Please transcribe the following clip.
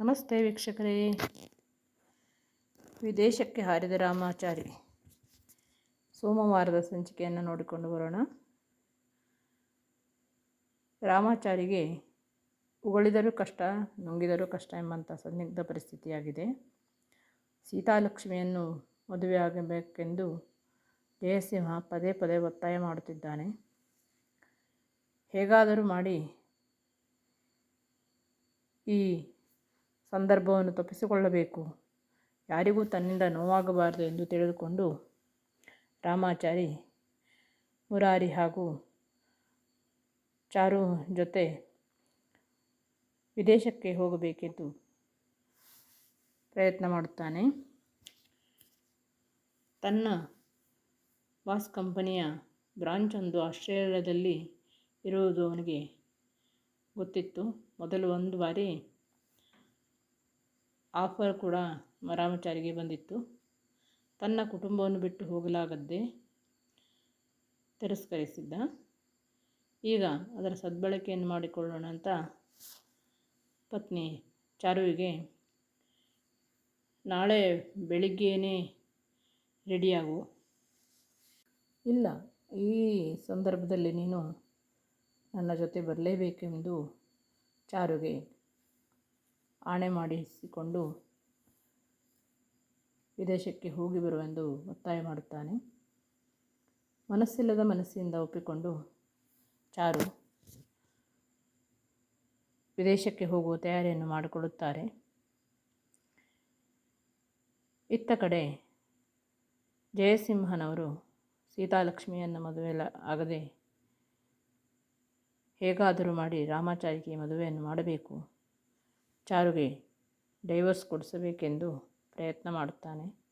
ನಮಸ್ತೆ ವೀಕ್ಷಕರೇ. ವಿದೇಶಕ್ಕೆ ಹಾರಿದ ರಾಮಾಚಾರಿ. ಸೋಮವಾರದ ಸಂಚಿಕೆಯನ್ನು ನೋಡಿಕೊಂಡು ಬರೋಣ. ರಾಮಾಚಾರಿಗೆ ಉಗಳಿದರೂ ಕಷ್ಟ, ನುಂಗಿದರೂ ಕಷ್ಟ ಎಂಬಂಥ ಸಂದಿಗ್ಧ ಪರಿಸ್ಥಿತಿಯಾಗಿದೆ. ಸೀತಾಲಕ್ಷ್ಮಿಯನ್ನು ಮದುವೆಯಾಗಬೇಕೆಂದು ಜಯಸಿಂಹ ಪದೇ ಪದೇ ಒತ್ತಾಯ ಮಾಡುತ್ತಿದ್ದಾನೆ. ಹೇಗಾದರೂ ಮಾಡಿ ಈ ಸಂದರ್ಭವನ್ನು ತಪ್ಪಿಸಿಕೊಳ್ಳಬೇಕು. ಯಾರಿಗೂ ತನ್ನಿಂದ ನೋವಾಗಬಾರದು ಎಂದು ತಿಳಿದುಕೊಂಡು ರಾಮಾಚಾರಿ ಮುರಾರಿ ಹಾಗೂ ಚಾರು ಜೊತೆ ವಿದೇಶಕ್ಕೆ ಹೋಗಬೇಕೆಂದು ಪ್ರಯತ್ನ ಮಾಡುತ್ತಾನೆ. ತನ್ನ ಬಾಸ್ ಕಂಪನಿಯ ಬ್ರಾಂಚ್ ಒಂದು ಆಸ್ಟ್ರೇಲಿಯಾದಲ್ಲಿ ಇರುವುದು ಅವನಿಗೆ ಗೊತ್ತಿತ್ತು. ಮೊದಲು ಒಂದು ಬಾರಿ ಆಫರ್ ಕೂಡ ರಾಮಚಾರಿಗೆ ಬಂದಿತ್ತು. ತನ್ನ ಕುಟುಂಬವನ್ನು ಬಿಟ್ಟು ಹೋಗಲಾಗದ್ದೇ ತಿರಸ್ಕರಿಸಿದ್ದ. ಈಗ ಅದರ ಸದ್ಬಳಕೆಯನ್ನು ಮಾಡಿಕೊಳ್ಳೋಣ ಅಂತ ಪತ್ನಿ ಚಾರುವಿಗೆ ನಾಳೆ ಬೆಳಿಗ್ಗೆಯೇ ರೆಡಿಯಾಗು. ಇಲ್ಲ, ಈ ಸಂದರ್ಭದಲ್ಲಿ ನೀನು ನನ್ನ ಜೊತೆ ಬರಲೇಬೇಕೆಂದು ಚಾರುಗೆ ಆಣೆ ಮಾಡಿಸಿಕೊಂಡು ವಿದೇಶಕ್ಕೆ ಹೋಗಿ ಬರುವೆಂದು ಒತ್ತಾಯ ಮಾಡುತ್ತಾನೆ. ಮನಸ್ಸಿಲ್ಲದ ಮನಸ್ಸಿನಿಂದ ಒಪ್ಪಿಕೊಂಡು ಚಾರು ವಿದೇಶಕ್ಕೆ ಹೋಗುವ ತಯಾರಿಯನ್ನು ಮಾಡಿಕೊಳ್ಳುತ್ತಾರೆ. ಇತ್ತ ಕಡೆ ಜಯಸಿಂಹನವರು ಸೀತಾಲಕ್ಷ್ಮಿಯನ್ನು ಮದುವೆ ಆಗದೆ ಹೇಗಾದರೂ ಮಾಡಿ ರಾಮಾಚಾರಿಗೆ ಮದುವೆಯನ್ನು ಮಾಡಬೇಕು. ಚಾರುಗೆ ಡೈವರ್ಸ್ ಕೊಡಿಸಬೇಕೆಂದು ಪ್ರಯತ್ನ ಮಾಡುತ್ತಾನೆ.